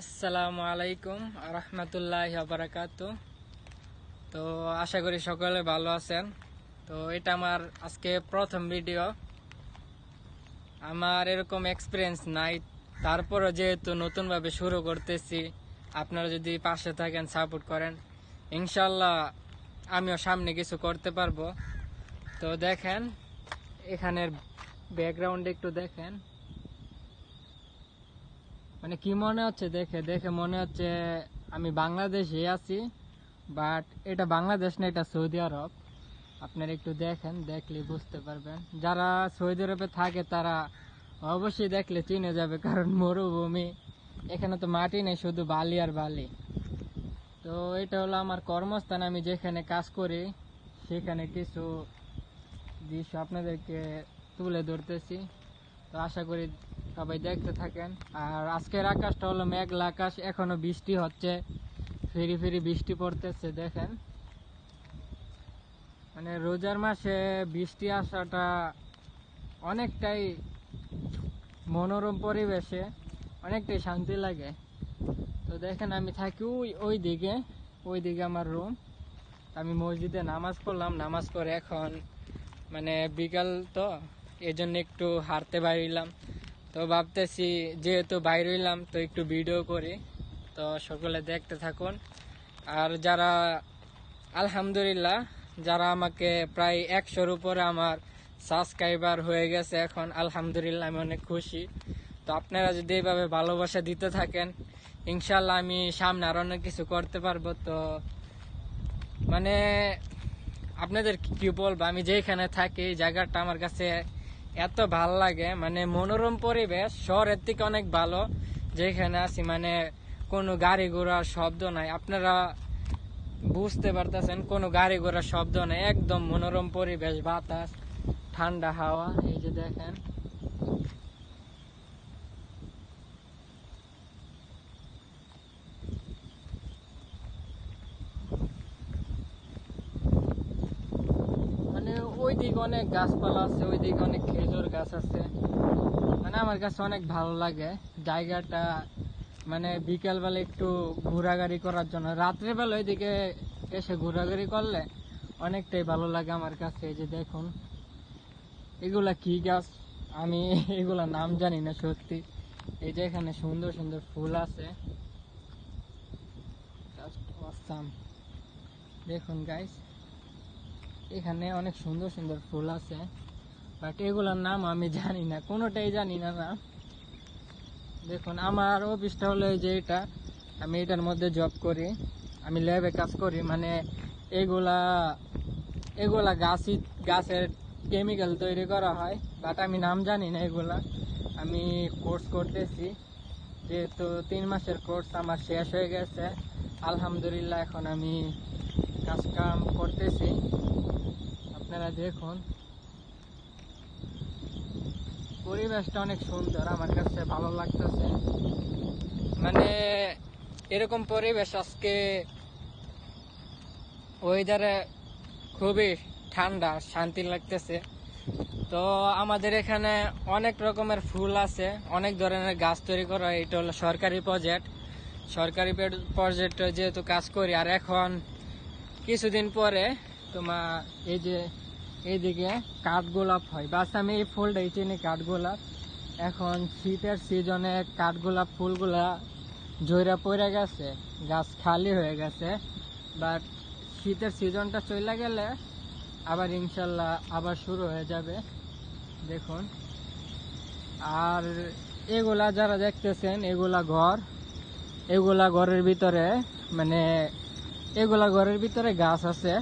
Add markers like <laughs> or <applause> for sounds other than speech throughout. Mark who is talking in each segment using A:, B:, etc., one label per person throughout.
A: আসসালামু আলাইকুম রহমতুল্লাহ বারাকাত তো আশা করি সকলে ভালো আছেন। তো এটা আমার আজকে প্রথম ভিডিও। আমার এরকম এক্সপিরিয়েন্স নাই। তারপরও যেহেতু নতুনভাবে শুরু করতেছি, আপনারা যদি পাশে থাকেন সাপোর্ট করেন ইনশাল্লাহ আমিও সামনে কিছু করতে পারব। তো দেখেন, এখানের ব্যাকগ্রাউন্ড একটু দেখেন। মানে কি মনে হচ্ছে, দেখে দেখে মনে হচ্ছে আমি বাংলাদেশে আছি বাট এটা বাংলাদেশ না, এটা সৌদি আরব। আপনারা একটু দেখেন, দেখলে বুঝতে পারবেন। যারা সৌদি আরবে থাকে, তারা অবশ্যই দেখলে চিনে যাবে, কারণ মরুভূমি, এখানে তো মাটি নেই, শুধু বালি আর বালি। তো এটা হলো আমার কর্মস্থান, আমি যেখানে কাজ করি, সেখানে কিছু দৃশ্য আপনাদেরকে তুলে ধরতেছি। তো আশা করি সবাই দেখতে থাকেন। আর আজকের আকাশটা হলো মেঘলা আকাশ, এখনও বৃষ্টি হচ্ছে। ফিরি ফিরি বৃষ্টি পড়তেছে, দেখেন। মানে রোজার মাসে বৃষ্টি আসাটা অনেকটাই মনোরম পরিবেশে অনেকটাই শান্তি লাগে। তো দেখেন, আমি থাকি ওই ওই দিকে ওই দিকে আমার রুম আমি মসজিদে নামাজ পড়লাম, নামাজ পড়ে এখন মানে বিকাল তো এই জন্য একটু হাঁটতে বাইরিলাম তো ভাবতেছি যেহেতু বাইরে হইলাম তো একটু ভিডিও করি। তো সকলে দেখতে থাকুন। আর যারা, আলহামদুলিল্লাহ, যারা আমাকে প্রায় একশোর উপরে আমার সাবস্ক্রাইবার হয়ে গেছে এখন, আলহামদুলিল্লাহ আমি অনেক খুশি। তো আপনারা যদি এইভাবে ভালোবাসা দিতে থাকেন ইনশাল্লাহ আমি সামনে আর অনেক কিছু করতে পারব। তো মানে আপনাদের কি বলব? আমি যেখানে থাকি জায়গাটা আমার কাছে এত ভালো লাগে মানে মনোরম পরিবেশ, শহরের থেকে অনেক ভালো, যেখানে আছি মানে কোনো গাড়ি ঘোড়ার শব্দ নাই। আপনারা বুঝতে পারতেছেন, কোনো গাড়ি ঘোড়ার শব্দ নাই, একদম মনোরম পরিবেশ, বাতাস, ঠান্ডা হাওয়া, এই যে দেখেন। মানে ওই দিকে অনেক গাছপালা আছে, ওইদিকে অনেক খেজুর গাছ আছে। মানে আমার কাছে অনেক ভালো লাগে জায়গাটা। মানে বিকেল বেলা একটু ঘোরাঘুরি করার জন্য। রাত্রে বেলা ওইদিকে এসে ঘোরাঘুরি করলে অনেকটাই ভালো লাগে আমার কাছে। যে দেখুন, এগুলা কি গাছ? আমি <laughs> এগুলা নাম জানি না সত্যি। এই যে এখানে সুন্দর সুন্দর ফুল আছে। দেখুন গাইস এখানে অনেক সুন্দর সুন্দর ফুল আছে বাট এগুলোর নাম আমি জানি না, কোনোটাই জানি না না। দেখুন, আমার অফিসটা হলো যে এটা, আমি এটার মধ্যে জব করি, আমি ল্যাবে কাজ করি মানে এগুলা এগুলা গাছই, গাছের কেমিক্যাল তৈরি করা হয় বাট আমি নাম জানি না এগুলা। আমি কোর্স করতেছি, যেহেতু তিন মাসের কোর্স আমার শেষ হয়ে গেছে, আলহামদুলিল্লাহ এখন আমি কাজ কাম করতেছি। আপনারা দেখুন। পরিবেশটা অনেক সুন্দর, আমার কাছে ভালো লাগতেছে। মানে এরকম পরিবেশ আজকে ওয়েদারে খুবই ঠান্ডা, শান্তি লাগতেছে। তো আমাদের এখানে অনেক রকমের ফুল আছে, অনেক ধরনের গাছ তৈরি করা এটা হলো সরকারি প্রজেক্ট সরকারি প্রজেক্ট যেহেতু কাজ করি, আর এখন কিছুদিন পরে তোমার এই যে এইদিকে কাঠগোলাপ হয়। বাস আমি এই ফুলটাই চিনি কাঠগোলাপ এখন শীতের সিজনে কাঠগোলাপ ফুলগুলা জৈরা পড়ে গেছে, গাছ খালি হয়ে গেছে। বাট শীতের সিজনটা চলে গেলে আবার ইনশাল্লাহ আবার শুরু হয়ে যাবে। দেখুন। আর এগুলা যারা দেখতেছেন, এগুলা ঘর, এগুলা ঘরের ভিতরে মানে এগুলা ঘরের ভিতরে গাছ আছে।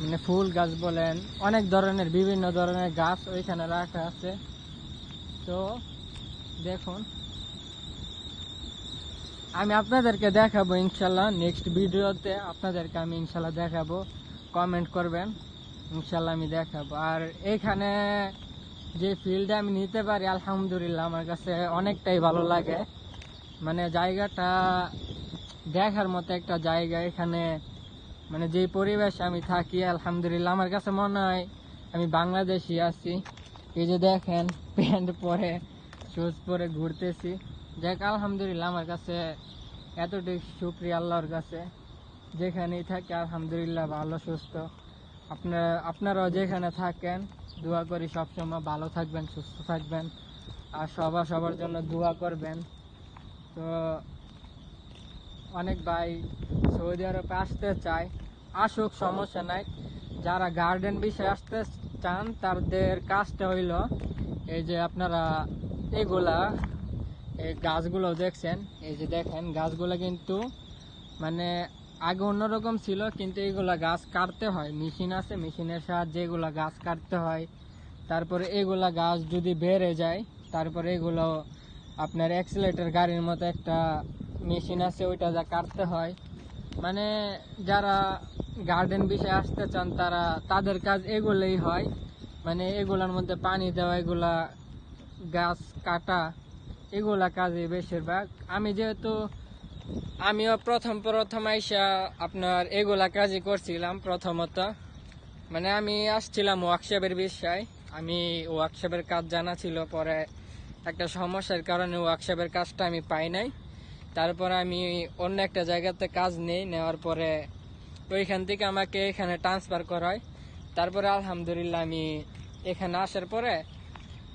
A: মানে ফুল গাছ বলেন, অনেক ধরনের, বিভিন্ন ধরনের গাছ ওইখানে রাখা আছে। তো দেখুন, আমি আপনাদেরকে দেখাবো ইনশাল্লাহ নেক্সট ভিডিওতে, আপনাদেরকে আমি ইনশাল্লাহ দেখাবো। কমেন্ট করবেন, ইনশাল্লাহ আমি দেখাবো। আর এখানে যে ফিল্ডে আমি নিতে পারি, আলহামদুলিল্লাহ আমার কাছে অনেকটাই ভালো লাগে। মানে জায়গাটা দেখার মতো একটা জায়গা এখানে মানে যে পরিবেশ আমি থাকি, আলহামদুলিল্লাহ, আমার কাছে মনে হয় আমি বাংলাদেশি আছি। এই যে দেখেন, প্যান্ট পরে শুজ পরে ঘুরতেছি। যাক, আলহামদুলিল্লাহ, আমার কাছে এতটুকু সুপ্রিয় আল্লাহর কাছে। যেখানেই থাকে, আলহামদুলিল্লাহ, ভালো, সুস্থ। আপনার আপনারাও যেখানে থাকেন, দোয়া করি সবসময় ভালো থাকবেন, সুস্থ থাকবেন। আর সবার সবার জন্য দোয়া করবেন। তো অনেক ভাই সৌদি আরবে আসতে চায়, আসুক, সমস্যা নাই। যারা গার্ডেন বিষয়ে আসতে চান, তাদের কাজটা হইল, এই যে আপনারা এগুলা, এই গাছগুলো দেখছেন, এই যে দেখেন, গাছগুলো কিন্তু মানে আগে অন্যরকম ছিল, কিন্তু এগুলা গাছ কাটতে হয়। মেশিন আছে, মেশিনের সাহায্যে এগুলা গাছ কাটতে হয়। তারপরে এগুলা গাছ যদি বেড়ে যায়, তারপরে এগুলো আপনার অ্যাক্সিলেটার গাড়ির মতো একটা মেশিন আছে, ওইটা যা কাটতে হয়। মানে যারা গার্ডেন বিষয়ে আসতে চান, তারা তাদের কাজ এগুলোই হয়। মানে এগুলার মধ্যে পানি দেওয়া, এগুলা গাছ কাটা, এগুলা কাজে বেশিরভাগ। আমি যেহেতু, আমিও প্রথম প্রথম আইসা আপনার এগুলা কাজই করছিলাম প্রথমত। মানে আমি আসছিলাম ওয়ার্কশপের বিষয়। আমি ওয়ার্কশপের কাজ জানা ছিল, পরে একটা সমস্যার কারণে ওয়ার্কশপের কাজটা আমি পাই নাই। তারপর আমি অন্য একটা জায়গাতে কাজ নেই, নেওয়ার পরে ওইখান থেকে আমাকে এখানে ট্রান্সফার করা হয় তারপরে আলহামদুলিল্লাহ আমি এখানে আসার পরে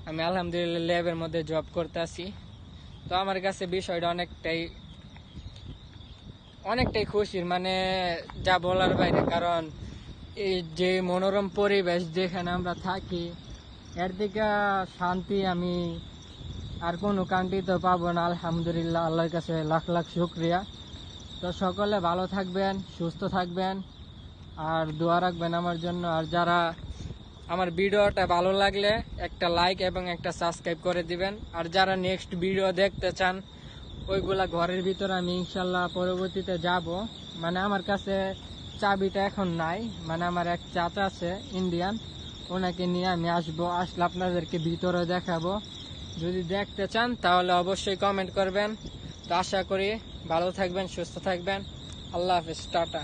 A: আমি আলহামদুলিল্লাহ ল্যাবের মধ্যে জব করতে আসি তো আমার কাছে বিষয়টা অনেকটাই অনেকটাই খুশির মানে যা বলার বাইরে, কারণ এই যে মনোরম পরিবেশ যেখানে আমরা থাকি, এর দিকে শান্তি আমি আর কোনো কান্ট্রিতে পাবো না, আলহামদুলিল্লাহ, আল্লাহর কাছে লাখ লাখ শুক্রিয়া। তো সকলে ভালো থাকবেন, সুস্থ থাকবেন, আর দোয়া রাখবেন আমার জন্য। আর যারা আমার ভিডিওটা ভালো লাগলে একটা লাইক এবং একটা সাবস্ক্রাইব করে দিবেন। আর যারা নেক্সট ভিডিও দেখতে চান, ওইগুলা ঘরের ভিতরে আমি ইনশাল্লাহ পরবর্তীতে যাব। মানে আমার কাছে চাবিটা এখন নাই মানে আমার এক চাচা আছে ইন্ডিয়ান ওনাকে নিয়ে আমি আসব, আসলে আপনাদেরকে ভিতরে দেখাবো। যদি দেখতে চান, তাহলে অবশ্যই কমেন্ট করবেন। তো আশা করি ভালো থাকবেন, সুস্থ থাকবেন। আল্লাহ হাফিজ, টাটা।